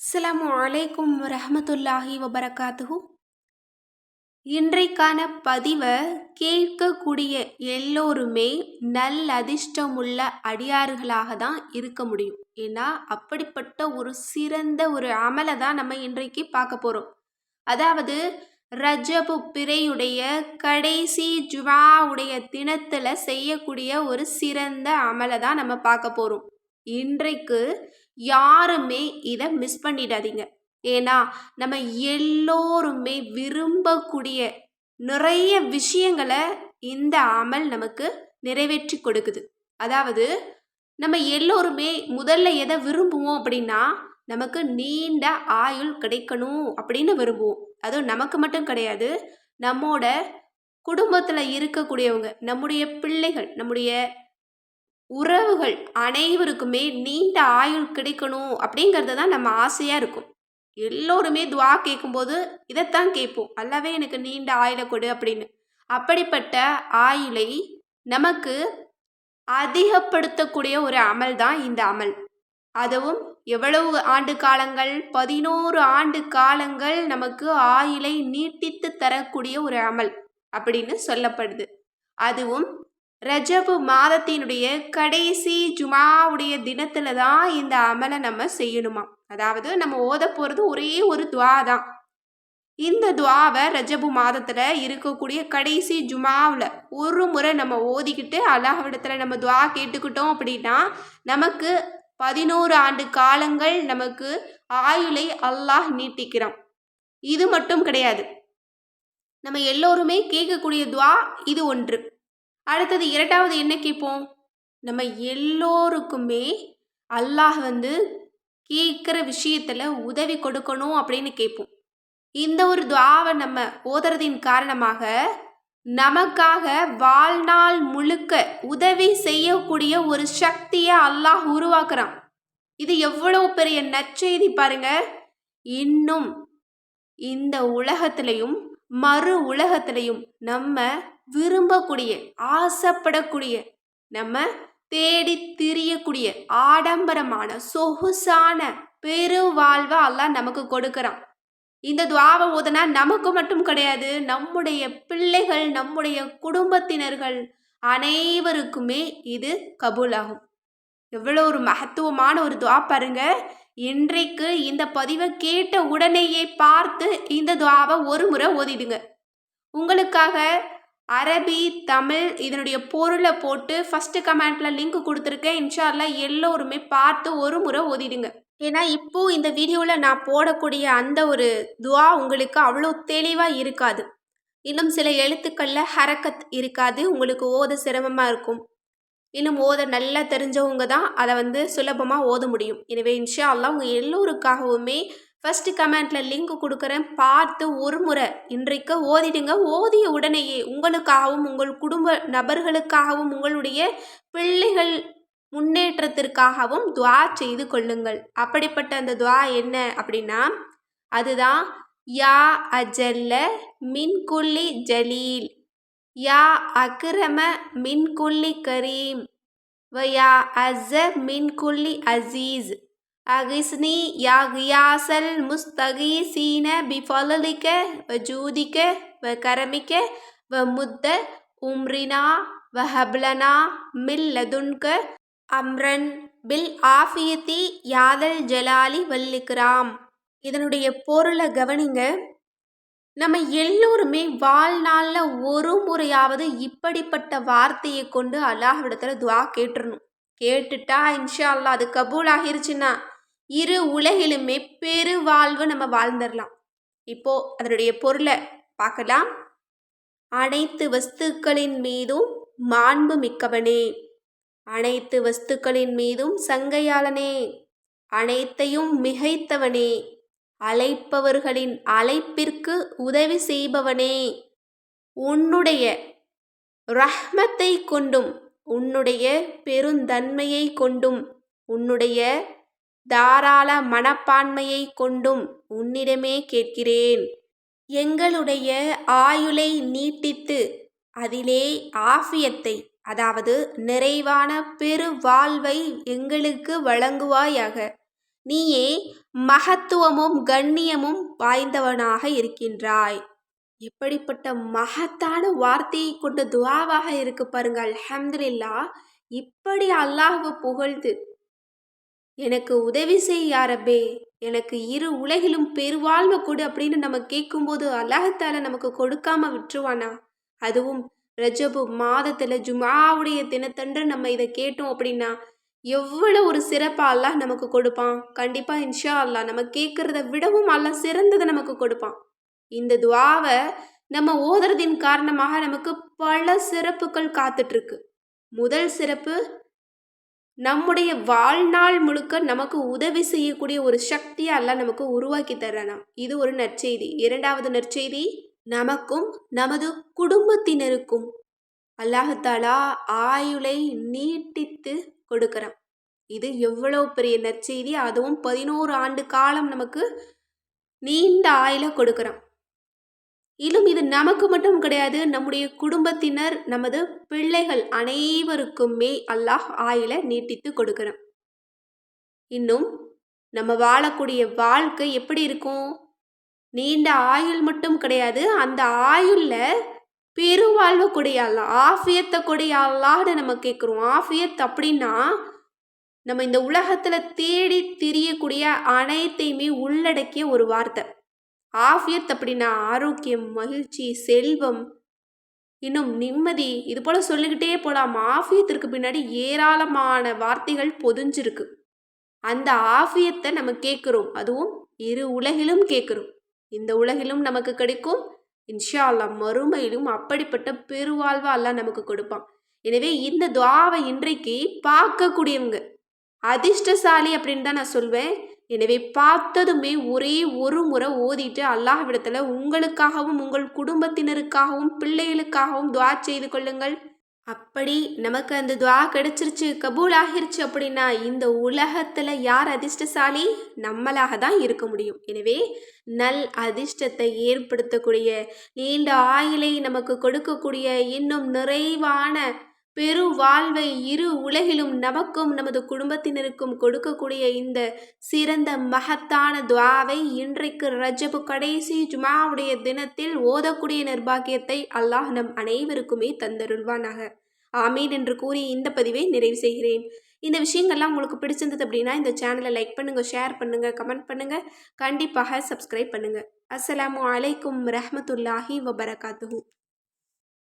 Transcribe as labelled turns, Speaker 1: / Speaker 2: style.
Speaker 1: அஸ்லாம் அலைக்கும் ரஹமத்துல்லாஹி வபரகாத்துஹு. இன்றைக்கான பதிவை கேட்கக்கூடிய எல்லோருமே நல் அதிர்ஷ்டமுள்ள அடியார்களாக தான் இருக்க முடியும். ஏன்னா அப்படிப்பட்ட ஒரு சிறந்த ஒரு அமலை தான் நம்ம இன்றைக்கு பார்க்க போகிறோம் அதாவது ரஜபு பிறையுடைய கடைசி ஜுமாவுடைய தினத்தில் செய்யக்கூடிய ஒரு சிறந்த அமலை தான் நம்ம பார்க்க போகிறோம் இன்றைக்கு யாருமே இதை மிஸ் பண்ணிடாதீங்க. ஏன்னா நம்ம எல்லோருமே விரும்பக்கூடிய நிறைய விஷயங்களை இந்த அமல் நமக்கு நிறைவேற்றி கொடுக்குது. அதாவது நம்ம எல்லோருமே முதல்ல எதை விரும்புவோம் அப்படின்னா நமக்கு நீண்ட ஆயுள் கிடைக்கணும் அப்படின்னு விரும்புவோம். அதுவும் நமக்கு மட்டும் கிடையாது நம்மோட குடும்பத்தில் இருக்கக்கூடியவங்க நம்முடைய பிள்ளைகள் நம்முடைய உறவுகள் அனைவருக்குமே நீண்ட ஆயுள் கிடைக்கணும் அப்படிங்கிறது தான் நம்ம ஆசையாக இருக்கும். எல்லோருமே துவா கேட்கும்போது இதைத்தான் கேட்போம். அல்லவே எனக்கு நீண்ட ஆயுளை கொடு அப்படின்னு. அப்படிப்பட்ட ஆயுளை நமக்கு அதிகப்படுத்தக்கூடிய ஒரு அமல் தான் இந்த அமல். அதுவும் எவ்வளவு ஆண்டு காலங்கள் பதினோரு ஆண்டு காலங்கள் நமக்கு ஆயுளை நீட்டித்து தரக்கூடிய ஒரு அமல் அப்படின்னு சொல்லப்படுது. அதுவும் ரஜபு மாதத்தினுடைய கடைசி ஜுமாவுடைய தினத்துல தான் இந்த அமலை நம்ம செய்யணுமா? அதாவது நம்ம ஓத போகிறது ஒரே ஒரு துவா தான் இந்த துவாவை ரஜபு மாதத்தில் இருக்கக்கூடிய கடைசி ஜுமாவில் ஒரு முறை நம்ம ஓதிக்கிட்டு அல்லாஹ்விடத்தில் நம்ம துவா கேட்டுக்கிட்டோம் அப்படின்னா நமக்கு பதினோரு ஆண்டு காலங்கள் நமக்கு ஆயுளை அல்லாஹ் நீட்டிக்கிறான். இது மட்டும் கிடையாது. நம்ம எல்லோருமே கேட்கக்கூடிய துவா இது ஒன்று. அடுத்தது இரண்டாவது என்ன கேட்போம்? நம்ம எல்லோருக்குமே அல்லாஹ் வந்து கேட்குற விஷயத்தில் உதவி கொடுக்கணும் அப்படின்னு கேட்போம். இந்த ஒரு துவாவை நம்ம ஓதுறதின் காரணமாக நமக்காக வாழ்நாள் முழுக்க உதவி செய்யக்கூடிய ஒரு சக்தியை அல்லாஹ் உருவாக்குறான். இது எவ்வளவு பெரிய நற்செய்தி பாருங்க. இன்னும் இந்த உலகத்திலையும் மறு உலகத்திலையும் நம்ம விரும்பக்கூடிய ஆசைப்படக்கூடிய நம்ம தேடி திரியக்கூடிய ஆடம்பரமான சொகுசான பெருவாழ்வை எல்லாம் நமக்கு கொடுக்குறான். இந்த துவாவை ஓதனா நமக்கு மட்டும் கிடையாது நம்முடைய பிள்ளைகள் நம்முடைய குடும்பத்தினர்கள் அனைவருக்குமே இது கபூலாகும். எவ்வளோ ஒரு மகத்துவமான ஒரு துவா பாருங்க. இன்றைக்கு இந்த பதிவை கேட்ட உடனேயே பார்த்து இந்த துவாவை ஒரு முறை ஓதிடுங்க. உங்களுக்காக அரபி தமிழ் இதனுடைய பொருளை போட்டு ஃபஸ்ட்டு கமெண்ட்டில் லிங்க் கொடுத்துருக்கேன். இன்ஷால்லா எல்லோருமே பார்த்து ஒரு முறை ஓதிடுங்க. ஏன்னா இப்போது இந்த வீடியோவில் நான் போடக்கூடிய அந்த ஒரு துவா உங்களுக்கு அவ்வளோ தெளிவாக இருக்காது. இன்னும் சில எழுத்துக்களில் ஹரக்கத் இருக்காது. உங்களுக்கு ஓத சிரமமாக இருக்கும். இன்னும் ஓத நல்லா தெரிஞ்சவங்க தான் அதை வந்து சுலபமாக ஓத முடியும். எனவே இன்ஷா அல்லா உங்கள் எல்லோருக்காகவுமே ஃபஸ்ட்டு கமெண்ட்டில் லிங்க் கொடுக்குறேன். பார்த்து ஒரு முறை. இன்றைக்கு ஓதிடுங்க. ஓதிய உடனேயே உங்களுக்காகவும் உங்கள் குடும்ப நபர்களுக்காகவும் உங்களுடைய பிள்ளைகள் முன்னேற்றத்திற்காகவும் துவா செய்து கொள்ளுங்கள். அப்படிப்பட்ட அந்த துவா என்ன அப்படின்னா அதுதான் யா அஜல்ல மின்குல்லி ஜலீல். யா அக்ரம மின்குல்லி கரீம். வ யா அஸ மின்குல்லி அசீஸ் அகிஸ்னி யா கியாசல் முஸ்தகீசீன பிஃபலிக்க வ ஜூதிக்க வ கரமிக்க வ முத்த உம்ரினா வ ஹப்லனா மில் லதுன்க அம்ரன் பில் ஆஃபியத்தி யாதல் ஜலாலி வல்லிக்ராம். இதனுடைய பொருளை கவனிங்க. நம்ம எல்லோருமே வாழ்நாளில் ஒரு முறையாவது இப்படிப்பட்ட வார்த்தையை கொண்டு அல்லாஹ்விடத்தில் துவா கேட்டுடணும் கேட்டுட்டா இன்ஷா அல்லா அது கபூல் ஆகிருச்சுன்னா இரு உலகிலுமே பெரு வாழ்வு நம்ம வாழ்ந்துடலாம் இப்போ அதனுடைய பொருளை பார்க்கலாம். அனைத்து வஸ்துக்களின் மீதும் மாண்பு மிக்கவனே. அனைத்து வஸ்துக்களின் மீதும் சங்கையாளனே. அனைத்தையும் மிகைத்தவனே. அழைப்பவர்களின் அழைப்பிற்கு உதவி செய்பவனே. உன்னுடைய ரஹ்மத்தை கொண்டும் உன்னுடைய பெருந்தன்மையை கொண்டும் உன்னுடைய தாராள மனப்பான்மையை கொண்டும் உன்னிடமே கேட்கிறேன். எங்களுடைய ஆயுளை நீட்டித்து அதிலே ஆஃபியத்தை அதாவது நிறைவான பெரு வாழ்வை எங்களுக்கு வழங்குவாயாக. நீயே மகத்துவமும் கண்ணியமும் வாய்ந்தவனாக இருக்கின்றாய். எப்படிப்பட்ட மகத்தான வார்த்தையை கொண்ட துவாவாக இருக்கு பாருங்க அல்ஹம்துலில்லா இப்படி அல்லாஹ் புகழ்ந்து எனக்கு உதவி செய்ய ரப்பே. எனக்கு இரு உலகிலும் பெருவாழ்வை கொடு அப்படின்னு நம்ம கேட்கும்போது அல்லாஹத்தால நமக்கு கொடுக்காம விட்டுருவானா? அதுவும் ரஜபு மாதத்துல ஜுமாவுடைய தினத்தன்று நம்ம இதை கேட்டோம் அப்படின்னா எவ்வளோ ஒரு சிறப்பா அல்லாஹ் நமக்கு கொடுப்பான்? கண்டிப்பா இன்ஷா அல்லாஹ் நம்ம கேட்கறத விடவும் அல்லாஹ் சிறந்ததை நமக்கு கொடுப்பான். இந்த துவாவை நம்ம ஓதுறதின் காரணமாக நமக்கு பல சிறப்புகள் காத்துட்ருக்கு முதல் சிறப்பு நம்முடைய வாழ்நாள் முழுக்க நமக்கு உதவி செய்யக்கூடிய ஒரு சக்தியை எல்லாம் நமக்கு உருவாக்கி தரணும் இது ஒரு நற்செய்தி. இரண்டாவது நற்செய்தி நமக்கும் நமது குடும்பத்தினருக்கும் அல்லாஹாலா ஆயுளை நீட்டித்து கொடுக்கறான். இது எவ்வளோ பெரிய நற்செய்தி. அதுவும் பதினோரு ஆண்டு காலம் நமக்கு நீண்ட ஆயுளை கொடுக்குறான். இன்னும் இது நமக்கு மட்டும் கிடையாது நம்முடைய குடும்பத்தினர் நமது பிள்ளைகள் அனைவருக்குமே அல்லாஹ் ஆயுளை நீட்டித்து கொடுக்குறேன் இன்னும் நம்ம வாழக்கூடிய வாழ்க்கை எப்படி இருக்கும்? நீண்ட ஆயுள் மட்டும் கிடையாது அந்த ஆயுள்ல பெருவாழ்வு கொடையாளா ஆஃபியத்தை கொடையாளான்னு நம்ம கேட்குறோம். ஆஃபியத் அப்படின்னா நம்ம இந்த உலகத்துல தேடி திரியக்கூடிய அனைத்தையுமே உள்ளடக்கிய ஒரு வார்த்தை. ஆஃபியத் அப்படின்னா ஆரோக்கியம் மகிழ்ச்சி செல்வம். இன்னும் நிம்மதி இது போல் சொல்லிக்கிட்டே போகலாம் ஆஃபியத்திற்கு பின்னாடி ஏராளமான வார்த்தைகள் பொதிஞ்சிருக்கு. அந்த ஆஃபியத்தை நம்ம கேட்குறோம். அதுவும் இரு உலகிலும் கேட்குறோம். இந்த உலகிலும் நமக்கு கிடைக்கும். இன்ஷா அல்லா மறுமையிலும் அப்படிப்பட்ட பெருவாழ்வா அல்லா நமக்கு கொடுப்பான். எனவே இந்த துவாவை இன்றைக்கு பார்க்கக்கூடியவங்க அதிர்ஷ்டசாலி அப்படின்னு தான் நான் சொல்வேன். எனவே பார்த்ததுமே ஒரே ஒரு முறை ஓதிட்டு அல்லாஹ்விடத்தில் உங்களுக்காகவும் உங்கள் குடும்பத்தினருக்காகவும் பிள்ளைகளுக்காகவும் துவா செய்து கொள்ளுங்கள். அப்படி நமக்கு அந்த துவா கிடைச்சிருச்சு கபூல் ஆகிருச்சு அப்படின்னா இந்த உலகத்தில் யார் அதிர்ஷ்டசாலி? நம்மளாக தான் இருக்க முடியும். எனவே நல் அதிர்ஷ்டத்தை ஏற்படுத்தக்கூடிய நீண்ட ஆயுளை நமக்கு கொடுக்கக்கூடிய இன்னும் நிறைவான பெரு வாழ்வை இரு உலகிலும் நமக்கும் நமது குடும்பத்தினருக்கும் கொடுக்கக்கூடிய இந்த சிறந்த மகத்தான துவாவை இன்றைக்கு ரஜபு கடைசி ஜுமாவுடைய தினத்தில் ஓதக்கூடிய நிர்பாகியத்தை அல்லாஹ் நம் அனைவருக்குமே தந்தருள்வானாக. ஆமீன் என்று கூறி இந்த பதிவை நிறைவு செய்கிறேன். இந்த விஷயங்கள்லாம் உங்களுக்கு பிடிச்சிருந்தது அப்படின்னா இந்த சேனலை லைக் பண்ணுங்கள் ஷேர் பண்ணுங்கள் கமெண்ட் பண்ணுங்கள் கண்டிப்பாக சப்ஸ்கிரைப் பண்ணுங்கள் அஸ்ஸலாமு அலைக்கும் ரஹமத்துல்லாஹி வபரகாத்துஹூ.